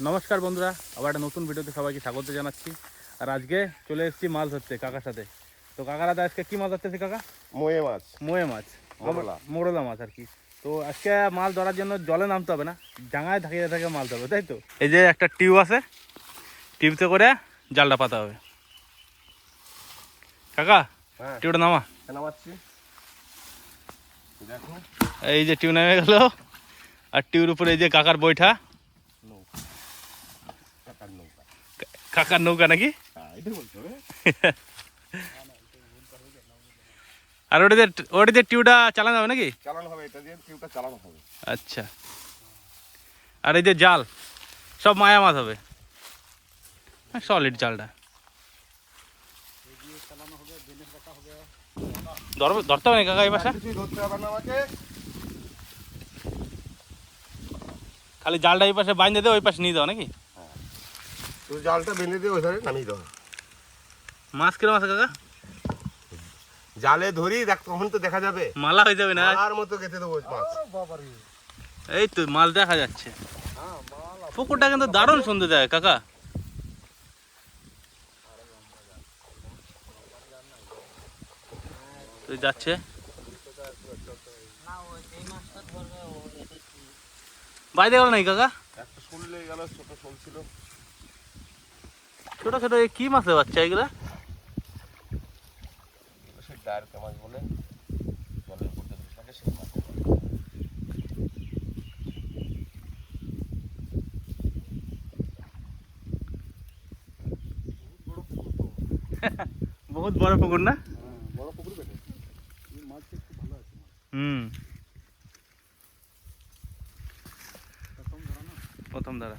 নমস্কার বন্ধুরা আবার একটা নতুন ভিডিওতে সবাইকে স্বাগত জানাচ্ছি। আর আজকে চলে এসেছি মাছ ধরতে কাকার সাথে। তো কাকারা আজকে কি মাছ ধরতেছি কাকা? ময়ে মাছ। মোয়ে মাছ। মোরলা। মাছ আর কি। তো আজকে মাছ ধরার জন্য জলে নামতে হবে না ডাঙায় থাকিয়ে থাকে মাছ ধরবে তাই তো? এই যে একটা টিউব আছে টিউবতে করে জালটা পাতা হবে। কাকা হ্যাঁ। টিউবটা নামা। নামাচ্ছি। দেখো। এই যে টিউব নেমে গেল। আর টিউর উপরে এই যে কাকার বৈঠা নৌকা কাকার নৌকা কাকার নৌকা নাকি? হ্যাঁ আর ওটা যে ওটা যে টিউটা চালানো হবে নাকি? চালানো হবে এটা দিয়ে টিউবটা চালানো হবে। আচ্ছা। আর এই যে জাল সব মায়া মাছ হবে। সলিড জালটা। ধরতে হবে না কাকা এই পাশে খালি জালটা এই পাশে বাইন্ধে দেবে ওই পাশে নিয়ে দেওয়া নাকি? তুই জালটা বেঁধে দিয়ে ওই ধারে নামিয়ে দেওয়া মাছ কিরম আছে কাকা? জালে ধরি দেখ তখন তো দেখা যাবে। মালা হয়ে যাবে না? আর মতো কেটে দেবো মাছ। এই তো মাল দেখা যাচ্ছে। পুকুরটা কিন্তু দারুণ সুন্দর যায় কাকা। তুই যাচ্ছে। বাইরে গেল নাই কাকা? একটা শোল লেগে গেল ছোট শোল ছিল ছোট ছোট কি মাছের বাচ্চা এগুলা? মাছ মাছ। বহুত বড় পুকুর না? বড় পুকুর বেটে। হুম। প্রথম দাদা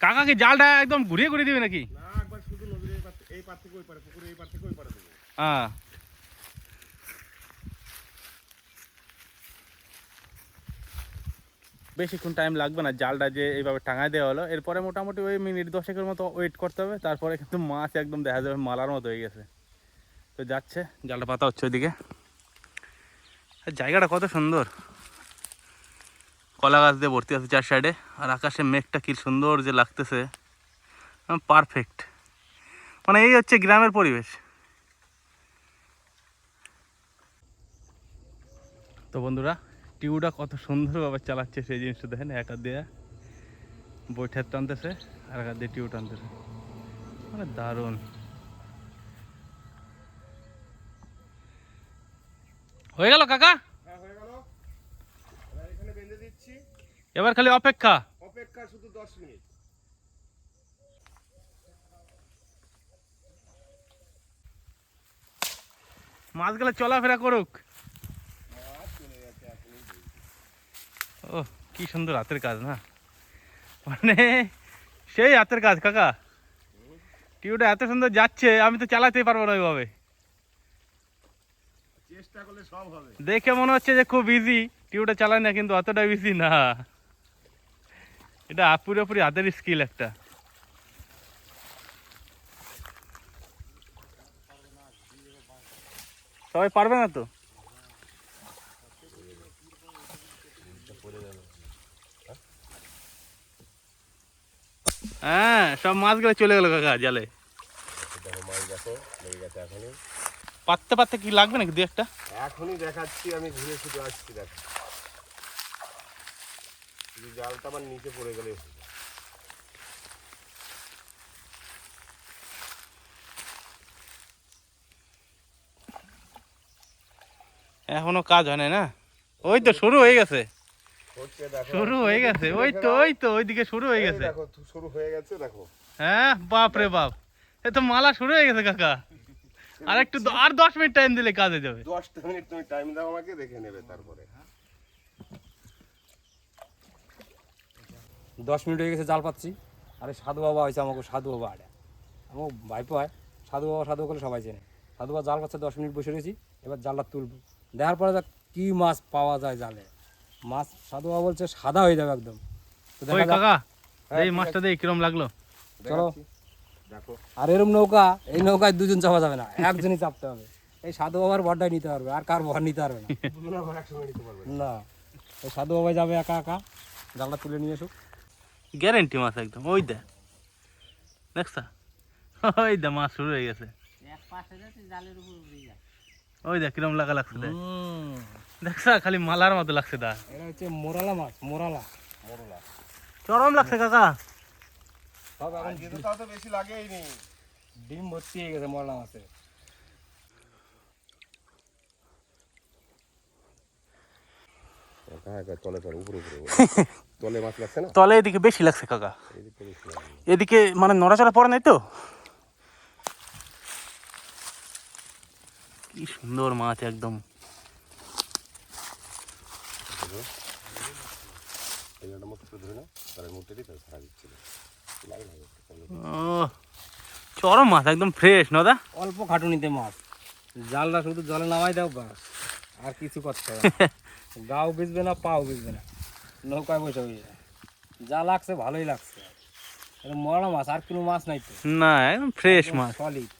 কাকা কি জালটা একদম ঘুরিয়ে ঘুরিয়ে দিবে নাকি? না একবার শুধু নদীর এই পার থেকে- এই পার থেকে ওই পারে পুকুরে এই পার থেকে ওই পারে দেবো। হ্যাঁ। বেশিক্ষণ টাইম লাগবে না জালটা যে এইভাবে টাঙায় দেওয়া হলো। এরপরে মোটামুটি ওই মিনিট দশেকের মতো ওয়েট করতে হবে। তারপরে কিন্তু মাছ একদম দেখা যাবে মালার মতো হয়ে গেছে। তো যাচ্ছে জালটা পাতা হচ্ছে ওইদিকে। জায়গাটা কত সুন্দর। কলা গাছ দিয়ে ভর্তি আছে চার সাইডে আর আকাশে মেঘটা কি সুন্দর যে লাগতেছে। পারফেক্ট মানে এই হচ্ছে গ্রামের পরিবেশ। তো বন্ধুরা, টিউটা কত সুন্দরভাবে চালাচ্ছে সেই জিনিসটা দেখেন এক দিয়ে বৈঠার টানতেছে, আর এক দিয়ে টিউ টানতেছে। মানে দারুণ। হয়ে গেল কাকা হ্যাঁ হয়ে গেল এবার এখানে বেঁধে দিচ্ছি এবার খালি অপেক্ষা। অপেক্ষা শুধু দশ মিনিট। মাছগুলো চলাফেরা করুক। ও কি সুন্দর হাতের কাজ না? মানে সেই হাতের কাজ কাকা। টিউটা এত সুন্দর যাচ্ছে আমি তো চালাতেই পারব না ওইভাবে। চেষ্টা করলে সব হবে। দেখে মনে হচ্ছে যে খুব ইজি টিউটা চালায় না কিন্তু অতটা ইজি না। এটা পুরোপুরি হাতের স্কিল একটা। সবাই পারবে না তো? হ্যাঁ সব মাছগুলো চলে গেল কাকা, জালে। মাছ পাততে পাততে কি লাগবে নাকি দু একটা? এখনই দেখাচ্ছি, আমি ঘুরে শুধু আসছি, দেখ। শুধু জালটা আমার নিচে পড়ে গেলে এখনও কাজ হয় না? ওই তো শুরু হয়ে গেছে। শুরু হয়ে গেছে ওই তো ওই তো ওইদিকে শুরু হয়ে গেছে। দেখো শুরু হয়ে গেছে দেখো। হ্যাঁ বাপ রে বাপ। এ তো মালা শুরু হয়ে গেছে কাকা। আর একটু আর দশ মিনিট টাইম দিলে কাজে যাবে। দশটা মিনিট তুমি টাইম দাও আমাকে দেখে নেবে তারপরে। দশ মিনিট হয়ে গেছে জাল পাচ্ছি। আরে সাধু বাবা হয়েছে আমাকে সাধু বাবা আরে। আমার ভাইপো হয়। সাধু বাবা সাধু করে সবাই চেনে। সাধু বাবা জাল পাচ্ছে দশ মিনিট বসে রয়েছি এবার জালটা তুলবো। দেখার পরে দেখ কি মাছ পাওয়া যায় জালে। মাছ সাধু বাবা বলছে সাদা হয়ে যাবে একদম। তো দেখা ওই যাক। কাকা হ্যাঁ, এই মাছটা দিয়ে কিরম লাগল। চলো। দেখো। আর এরম নৌকা এই নৌকায় দুজন চাপা যাবে না একজনই চাপতে হবে। এই সাধু বাবার ভরটাই নিতে পারবে আর কার ভর নিতে পারবে না। না। না। এই সাধু বাবা যাবে একা একা। জালটা তুলে নিয়ে এসুক গ্যারেন্টি মাছ একদম ওই দে। দেখছা? ওই দে মাছ শুরু হয়ে গেছে। ওই দেখ কিরম লাগা লাগছে দেখ দেখছা? খালি মালার মতো লাগছে দা। এটা হচ্ছে মোরালা মাছ মোরালা। মরলা। চরম লাগছে কাকা। সব এখন তো তো বেশি লাগেই নি। ডিম ভর্তি হয়ে গেছে মোরালা মাছে তলে তলে উপরে উপরে তলে মাছ লাগছে না? তলে এদিকে বেশি লাগছে কাকা। এদিকে বেশি লাগে এদিকে মানে নড়াচড়া পড়ে নাই তো? কি সুন্দর মাছ একদম। চরম মাছ একদম ফ্রেশ নদা অল্প খাটুনিতে মাছ। জালটা শুধু জলে নামাই দাও বাস। আর কিছু করতে হবে গাও বেচবে না পাও বেচবে না। নৌকায় বসে বসে। যা লাগছে ভালোই লাগছে। মরা মাছ আর কোনো মাছ নাই তো। না একদম ফ্রেশ মাছ। সলিড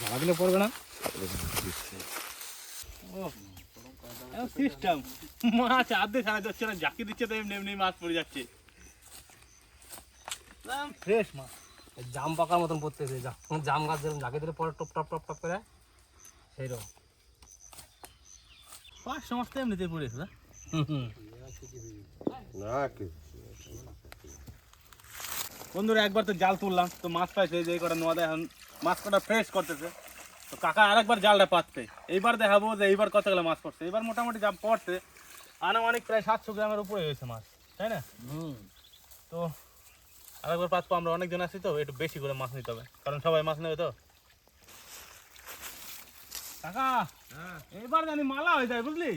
ঝাড়া দিলে পড়বে না? সিস্টেম মাছ আধে ছাড়া যাচ্ছে না জাকি দিচ্ছে তো এমনি এমনি মাছ পড়ে যাচ্ছে। ফ্রেশ মাছ। জাম পাকার মতন পড়তেছে যা। জাম গাছ যেরকম ঝাঁকে দিলে পরে টপ টপ টপ টপ করে সেইরকম। পাঁচ সমস্ত এমনিতে পড়েছে না হুম হুম না বন্ধুরা একবার তো জাল তুললাম তো মাছ পাইছে যে কটা নোয়াদা এখন মাছ কটা ফ্রেশ করতেছে। তো কাকা আরেকবার জালটা পাচ্ছে এইবার দেখাবো যে এইবার কতগুলো মাছ পড়ছে। এবার মোটামুটি যা পড়ছে আনুমানিক প্রায় সাতশো গ্রামের উপরে হয়েছে মাছ তাই না? হুম। তো আরেকবার পাতবো আমরা অনেকজন আছি তো একটু বেশি করে মাছ নিতে হবে কারণ সবাই মাছ নেবে তো। কাকা! এইবার জানি মালা হয়ে যায় বুঝলি?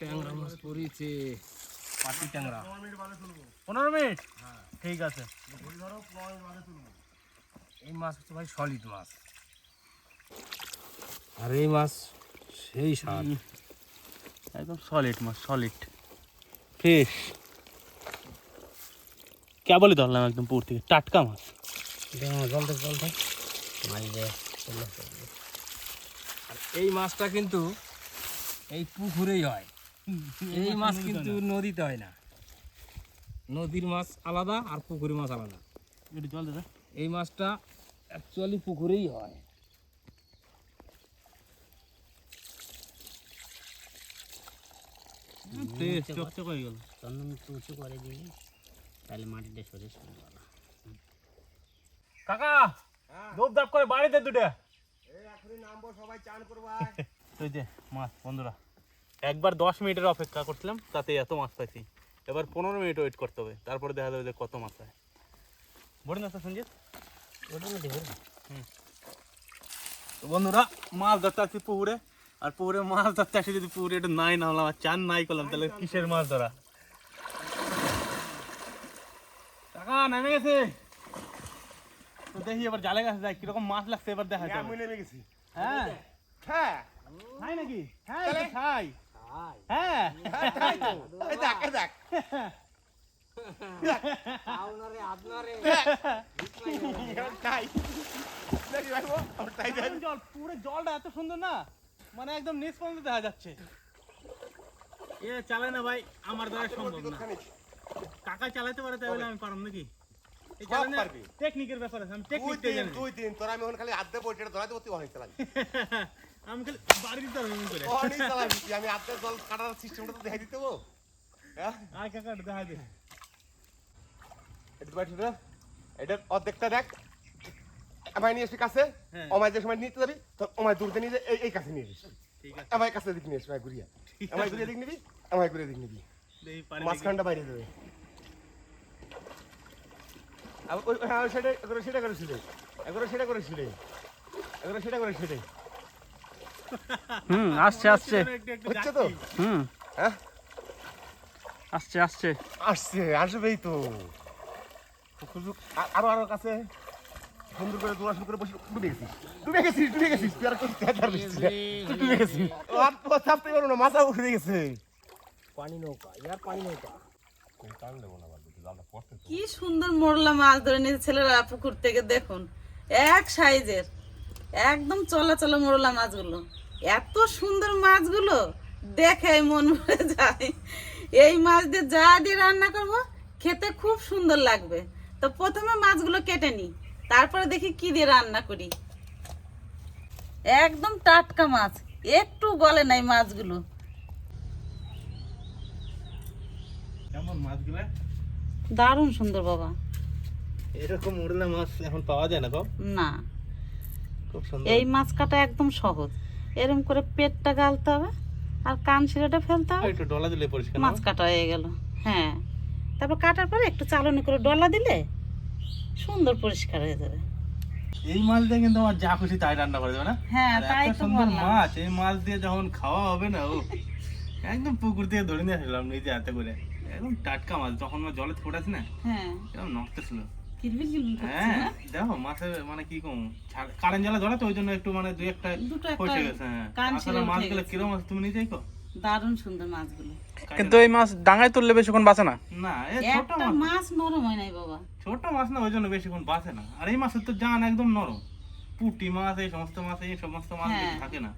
ট্যাংরা মাছ পড়েছে। পাটি ট্যাংরা। পনেরো মিনিট? ঠিক আছে। এই মাছ হচ্ছে ভাই সলিড মাছ। আর এই মাছ সেই স্বাদ একদম সলিড মাছ সলিড কেবলই ধরলাম একদম পুর থেকে টাটকা মাছ। জলটা জলটা আর এই মাছটা কিন্তু এই পুকুরেই হয়। এই মাছ কিন্তু নদীতে হয় না। নদীর মাছ আলাদা আর পুকুরের মাছ আলাদা। জল এই মাছটা অ্যাকচুয়ালি পুকুরেই হয়। হয়ে গেল। চন্দন একটু উঁচু করে দিবি তাহলে মাটিটা সরে সরে কাকা দোপ দাপ করে বাড়িতে দুটো। মাছ বন্ধুরা। একবার দশ মিনিটের অপেক্ষা করছিলাম তাতে এত মাছ পাইছি। এবার পনেরো মিনিট ওয়েট করতে হবে তারপরে দেখা যাবে যে কত মাছ হয়। বলুন না সঞ্জিত। তো বন্ধুরা মাছ ধরতে আসছি পুকুরে আর পুকুরে মাছ ধরতে আসি যদি পুকুরে একটু নাই না হলাম আর চান নাই করলাম তাহলে কিসের মাছ ধরা? টাকা নেমে গেছে। তো দেখি এবার জালে গেছে যাই কীরকম মাছ লাগছে এবার দেখা যাবে আমি নেমে গেছি। হ্যাঁ। হ্যাঁ। খাই নাকি? হ্যাঁ খাই হ্যাঁ। এই দেখ দেখ। জল পুরো জলটা এত সুন্দর না? মানে একদম নিচ পর্যন্ত দেখা যাচ্ছে। এ চালায় না ভাই আমার দ্বারা সম্ভব না। টাকা চালাতে পারে তাই বলে। আমি পারব নাকি? এই টেকনিকের ব্যাপার আছে আমি দুই টেকনিকটাই জানি। দুই দিন তোরা আমি এখন খালি ধরাতে বলতে অনেক চালাবি। আমি খালি বাড়ি দিতে হবে করে। অনেক চালাবি আমি আধে জল কাটার সিস্টেমটা তো দেখাই দিতে হ্যাঁ? আয় কাকা একটু দেখা দে। এটা বাইট এটা এটা অর্ধেকটা দেখ। আমায় নিয়ে আসবি কাছে হ্যাঁ। আমায় যে সময় নিতে যাবি তো আমায় দূরতে নিয়ে এই এই কাছে নিয়ে আছে। আমায় কাছে দিক নিয়ে আমায় ঘুরিয়া। আমায় ঘুরিয়ে দিক নিবি আমায় ঘুরিয়ে দিক নিবি। মাঝখানটা বাইরে দেবে। হ্যাঁ এগুলো সেটা করে এগুলো সেটা করে সেটাই এগুলো সেটা করে সেটাই হুম আসছে আসছে। একটু একটু হচ্ছে তো? হুম। হ্যাঁ? আসছে আসছে। আসছে আসবেই তো। আরও আরও কাছে। সুন্দর করে দোড়া শুরু করে বসে ডুবে গেছিস। ডুবে গেছিস ডুবে গেছিস। তুই আর না। তুই ডুবে গেছিস। আর তো চাপতে পারো না মাথা উঠে গেছে। পানি নৌকা ইয়ার পানি নৌকা। কি সুন্দর মোরলা মাছ ধরে নিয়েছে ছেলেরা পুকুর থেকে, দেখুন। এক সাইজের, একদম চলা চলা মোরলা মাছগুলো। এত সুন্দর মাছগুলো, দেখে মন ভরে যায়। এই মাছ দিয়ে যা দিয়ে রান্না করব, খেতে খুব সুন্দর লাগবে। তো প্রথমে মাছগুলো কেটে নিই, তারপরে দেখি কি দিয়ে রান্না করি। একদম টাটকা মাছ, একটু গলে নাই মাছগুলো কেমন মাছগুলো দারুণ সুন্দর বাবা। এরকম উড়লে মাছ এখন পাওয়া যায় না গো? না। খুব সুন্দর। এই মাছ কাটা একদম সহজ। এরকম করে পেটটা গালতে হবে আর কান শিরাটা ফেলতে হবে। একটু ডলা দিলে পরিষ্কার মাছ কাটা হয়ে গেল। হ্যাঁ। তারপর কাটার পরে একটু চালনি করে ডলা দিলে সুন্দর পরিষ্কার হয়ে যাবে। এই মাছ দিয়ে কিন্তু আমার যা খুশি তাই রান্না করে দেবে না? হ্যাঁ তাই তো সুন্দর মাছ এই মাছ দিয়ে যখন খাওয়া হবে না ও একদম পুকুর থেকে ধরে নিয়ে আসলাম নিজে হাতে করে। একদম টাটকা মাছ যখন মাছ জলে ফোটাছি না হ্যাঁ। এরকম নড়তেছিল কিরবিল হ্যাঁ দেখো মাছের মানে কি কম কারেন্ট জ্বালা জলে তো ওই জন্য একটু মানে দুই একটা পয়সা গেছে হ্যাঁ। আসলে মাছগুলো কিরম মাছ তুমি নিজেই কো দারুণ সুন্দর মাছগুলো। কিন্তু এই মাছ ডাঙায় তুললে বেশিক্ষণ বাঁচে না? না এই ছোট মাছ। মাছ নরম হয় নাই বাবা। ছোট মাছ না ওই জন্য বেশিক্ষণ বাঁচে না। আর এই মাছের তো জান একদম নরম। পুঁটি মাছ এই সমস্ত মাছ এই সমস্ত মাছ হ্যাঁ। থাকে না।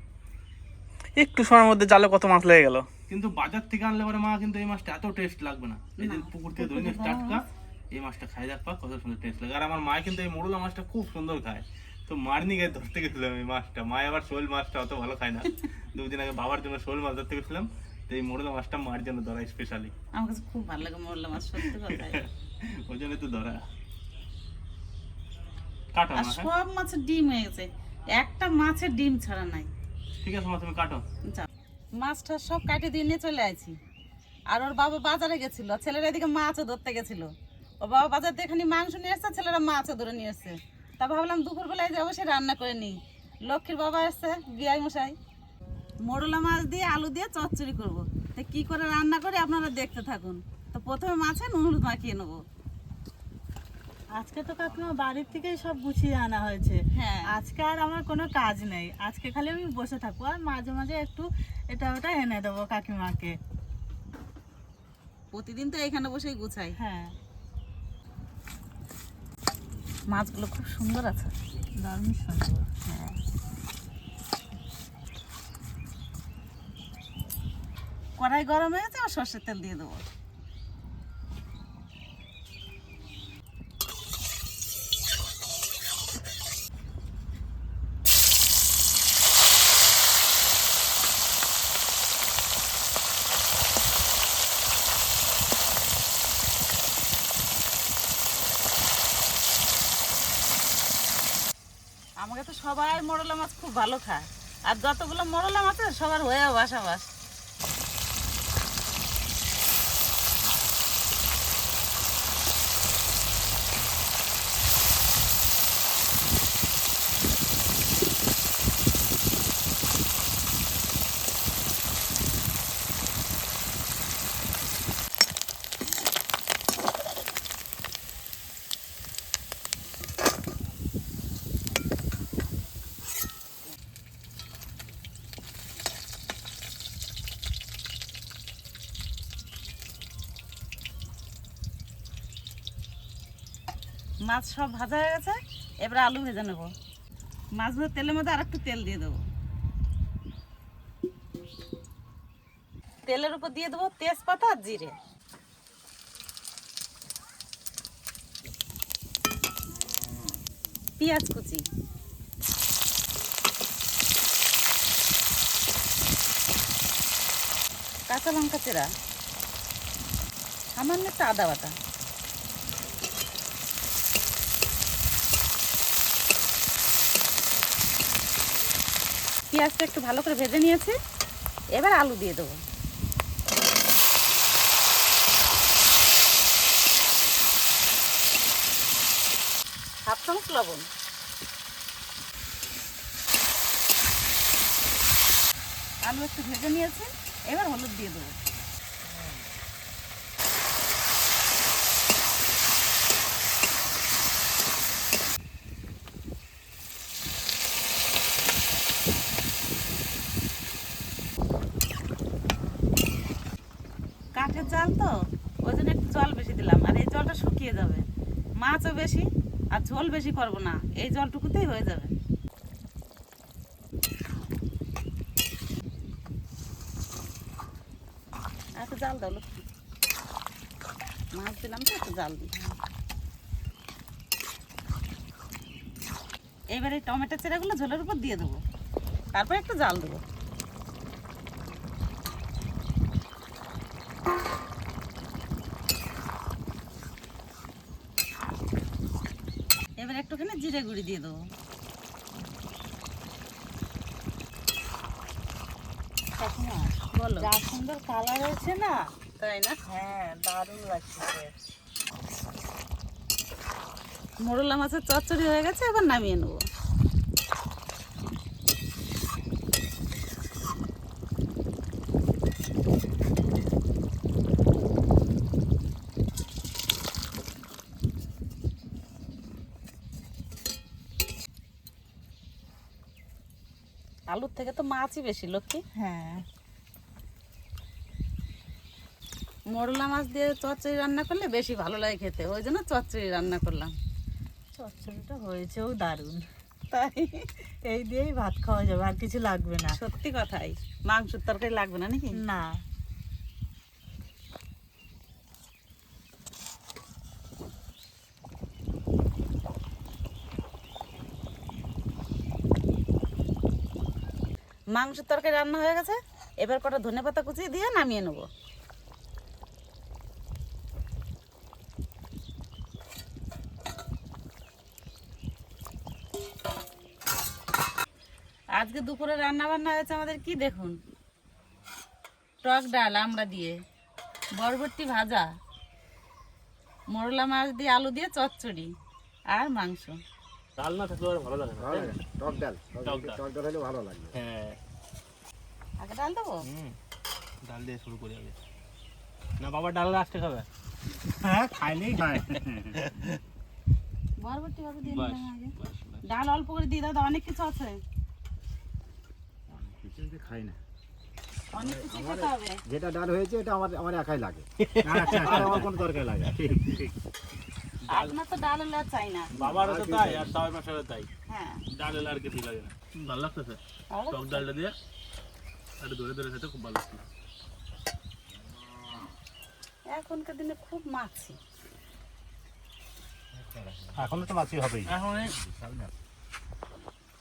একটু সময়ের মধ্যে জালে কত মাছ লেগে গেল। কিন্তু বাজার থেকে আনলে পরে মা কিন্তু এই মাছটা এত টেস্ট লাগবে না। এই যে পুকুর থেকে ধরে নিয়ে টাটকা এই মাছটা খাই দেখবা কত সুন্দর টেস্ট লাগে। আর আমার মা কিন্তু এই মোড়লা মাছটা খুব সুন্দর খায়। তো মারনি গায়ে ধরতে গেছিলাম এই মাছটা। মা আবার শোল মাছটা অত ভালো খায় না। দুদিন আগে বাবার জন্য শোল মাছ ধরতে গেছিলাম। তো এই মোড়লা মাছটা মার জন্য ধরা স্পেশালি আমার কাছে খুব ভালো লাগে মোরলা মাছ সত্যি কথাই ওই জন্য তো ধরা। কাটো আর হ্যাঁ? সব মাছের ডিম হয়ে গেছে। একটা মাছের ডিম ছাড়া নাই। ঠিক আছে, মা, তুমি কাটো। মাছটা সব কাটে দিয়ে নিয়ে চলে আইছি। আর ওর বাবা বাজারে গেছিল। ছেলেরা এদিকে মাছও ধরতে গেছিল। ওর বাবা বাজার থেকে মাংস নিয়ে এসছে, ছেলেরা মাছও ধরে নিয়ে এসছে। তা ভাবলাম দুপুরবেলায় যাব সে রান্না করে নিই। লক্ষ্মীর বাবা এসছে বিয়াই মশাই। মোরলা মাছ দিয়ে আলু দিয়ে চচ্চড়ি করব। তো কি করে রান্না করে আপনারা দেখতে থাকুন। তো প্রথমে মাছে নুন মাখিয়ে নেব। আজকে তো কাকিমা বাড়ির থেকেই সব গুছিয়ে আনা হয়েছে। হ্যাঁ। আজকে আর আমার কোনো কাজ নেই। আজকে খালি আমি বসে থাকব আর মাঝে মাঝে একটু এটা ওটা এনে দেবো কাকিমাকে। প্রতিদিন তো এখানে বসেই গুছাই। হ্যাঁ। মাছগুলো খুব সুন্দর আছে। দারুণ সুন্দর। হ্যাঁ। কড়াই গরম হয়ে গেছে আর সর্ষের তেল দিয়ে দেবো আমাকে তো সবাই মোরলা মাছ খুব ভালো খায়। আর যতগুলো মোরলা মাছ আছে সবার হয়েও বাসাবাস। মাছ সব ভাজা হয়ে গেছে, এবার আলু ভেজে নেব। মাছগুলো তেলের মধ্যে আর একটু তেল দিয়ে দেবো। তেলের উপর দিয়ে দেবো তেজপাতা আর জিরে। পেঁয়াজ কুচি। কাঁচা লঙ্কা চেরা। সামান্য একটু আদা বাটা। পেঁয়াজটা একটু ভালো করে ভেজে নিয়েছি। এবার আলু দিয়ে দেবো। হাফ চামচ লবণ। আলু একটু ভেজে নিয়েছি, এবার হলুদ দিয়ে দেবো কাঠের জাল তো ওই জন্য একটু জল বেশি দিলাম আর এই জলটা শুকিয়ে যাবে মাছও বেশি আর ঝোল বেশি করব না, এই জলটুকুতেই হয়ে যাবে। এত জাল দাও মাছ দিলাম তো একটু জাল দিই। এবারে টমেটো চেরাগুলো ঝোলের উপর দিয়ে দেবো। তারপর একটু জাল দেবো এবার একটুখানি জিরে গুঁড়ি দিয়ে দেবো। বলো। যা সুন্দর কালার হয়েছে না? তাই না? হ্যাঁ দারুণ লাগছে মোরলা মাছের চচ্চড়ি হয়ে গেছে এবার নামিয়ে নেব। আলুর থেকে তো মাছই বেশি লক্ষ্মী। হ্যাঁ। মোরলা মাছ দিয়ে চচ্চড়ি রান্না করলে বেশি ভালো লাগে খেতে ওই জন্য চচ্চড়ি রান্না করলাম। চচ্চড়িটা হয়েছেও দারুণ। তাই এই দিয়েই ভাত খাওয়া যাবে আর কিছু লাগবে না। সত্যি কথাই মাংসের তরকারি লাগবে না নাকি? না। মাংসের তরকারি রান্না হয়ে গেছে এবার কটা ধনে পাতা কুচিয়ে দিয়ে নামিয়ে নেব। আজকে দুপুরে রান্না বান্না হয়েছে আমাদের কি দেখুন? টক ডাল আমরা দিয়ে বরবটি ভাজা মোরলা মাছ দিয়ে আলু দিয়ে চচ্চড়ি আর মাংস। ডাল না থাকলে ভালো লাগে? টক ডাল। টক ডাল। টক ডাল হলে ভালো লাগবে। হ্যাঁ। আগে ডাল দেবো? হুম ডাল দিয়ে শুরু করি আগে। না বাবা ডাল লাস্টে খাবে। হ্যাঁ খাইলেই হয় বরবটি দিয়ে আগে। ডাল অল্প করে দিয়ে দাও অনেক কিছু আছে। খাই না। কিছু খেতে হবে। যেটা ডাল হয়েছে এটা আমার আমার একাই লাগে। আর আমার কোনো দরকার লাগে ঠিক ঠিক। আপনার তো ডাল হলে চাই না। বাবারও তো তাই আর সবাই তাই। হ্যাঁ। ডাল এলে আর কিছু লাগে না। ভালো লাগতেছে। টক ডালটা দিয়ে। একটু ধরে ধরে খেতে খুব ভালো লাগছে এখনকার দিনে খুব মাছি। এখন তো মাছি হবেই। এখন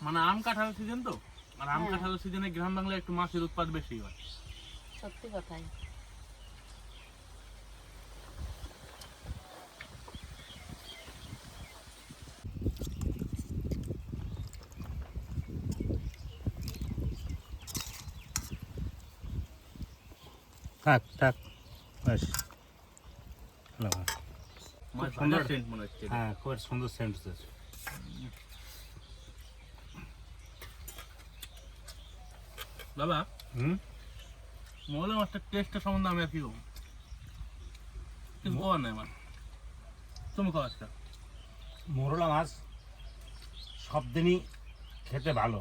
মানে আম কাঁঠাল সিজন তো? আর আম কাঁঠাল সিজনে গ্রাম বাংলায় একটু মাছের উৎপাদ বেশি হয়। সত্যি কথাই। থাক থাক। ব্যাস ভাজার সেন্ট মনে হচ্ছে। হ্যাঁ খুব সুন্দর সেন্ট হচ্ছে। বাবা হুম? মহলে মাছটার টেস্টের সম্বন্ধে আমি নাই আমার। তুমি মোরলা মাছ সব দিনই খেতে ভালো।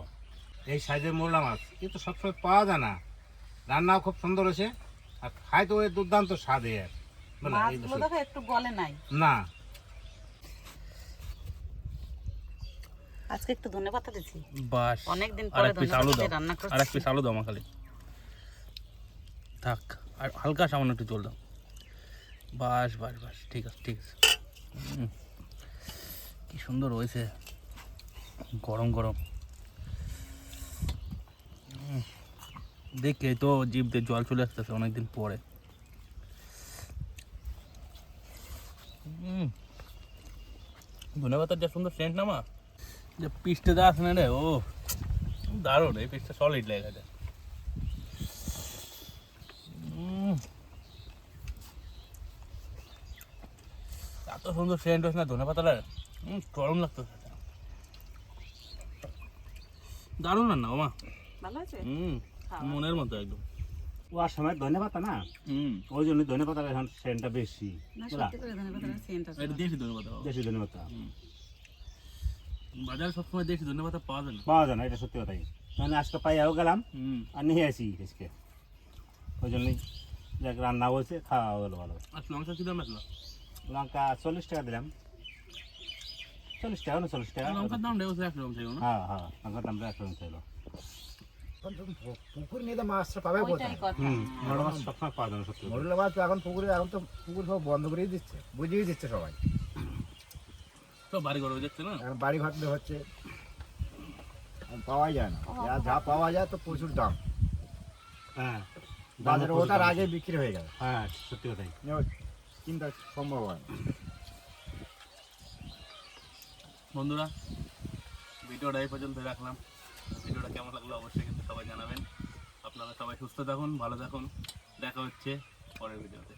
এই সাইজের মোরলা মাছ। কিন্তু সবসময় পাওয়া যায় না। রান্নাও খুব সুন্দর হয়েছে। আর খাই তো দুর্দান্ত স্বাদ বিষয়। দেখো একটু গলে নাই। না। আজকে একটু ধনে পাতা দিছি। বাস। অনেকদিন আর পরে ধনে পাতা রান্না আর এক পিস আলু দাও খালি। থাক। আর হালকা সামান্য একটু জল দাও। বাস বাস বাস। ঠিক আছে ঠিক আছে। কি সুন্দর হয়েছে। গরম গরম। দেখে তো জিভ দিয়ে জল চলে আসতেছে অনেকদিন পরে। ধনে পাতার যা সুন্দর সেন্ট নামা যে পিসটা দেওয়া আছে না রে ও দারুণ এই পিসটা সলিড লেগে যায় উম। এত সুন্দর সেন্ট হয়েছে না ধনে পাতাটার গরম লাগতো দারুণ রান্না ও মা। ভালো আছে? হুম মনের মতো একদম। ওয়ার সময় ধনে পাতা না? ওই জন্য ধনে পাতার এখন সেন্টটা বেশি না বুঝলা? সত্যি করে ধনে পাতার সেন্ট আছে এটা দেশি ধনে পাতা দেশি ধনে পাতা। বাজারে সবসময় দেশি ধনে পাতা পাওয়া যায় না। পাওয়া যায় না এটা সত্যি কথাই। মানে আজকে পাইয়াও গেলাম আর নিয়ে আসি আজকে। ওই জন্যই দেখ রান্না হয়েছে খাওয়া গেলো ভালো। আর লঙ্কা কি দাম আসলো লঙ্কা চল্লিশ টাকা দিলাম। চল্লিশ টাকা না চল্লিশ টাকা। লঙ্কার দাম একরকম হ্যাঁ হ্যাঁ লঙ্কার দামটা একরকম ছিল এখন তুমি পুকুর নিয়ে তো মাছটা পাবে কোথায়? মোরলা মাছ সবসময় পাওয়া সত্যি। মাছ এখন পুকুরে এখন তো পুকুর সব বন্ধ করেই দিচ্ছে বুঝিয়ে দিচ্ছে সবাই। তো বাড়ি ঘর হয়ে যাচ্ছে না? এখন বাড়ি ঘর হচ্ছে পাওয়াই যায় না। যা যা পাওয়া যায় তো প্রচুর দাম। হ্যাঁ বাজারে প্রচুর। আগে বিক্রি হয়ে গেল। হ্যাঁ সত্যি কথাই। চিন্তা সম্ভব হয় না। বন্ধুরা ভিডিওটা এই পর্যন্ত রাখলাম। ভিডিওটা কেমন লাগল অবশ্যই কিন্তু সবাই জানাবেন। আপনারা সবাই সুস্থ থাকুন, ভালো থাকুন। দেখা হচ্ছে পরের ভিডিওতে।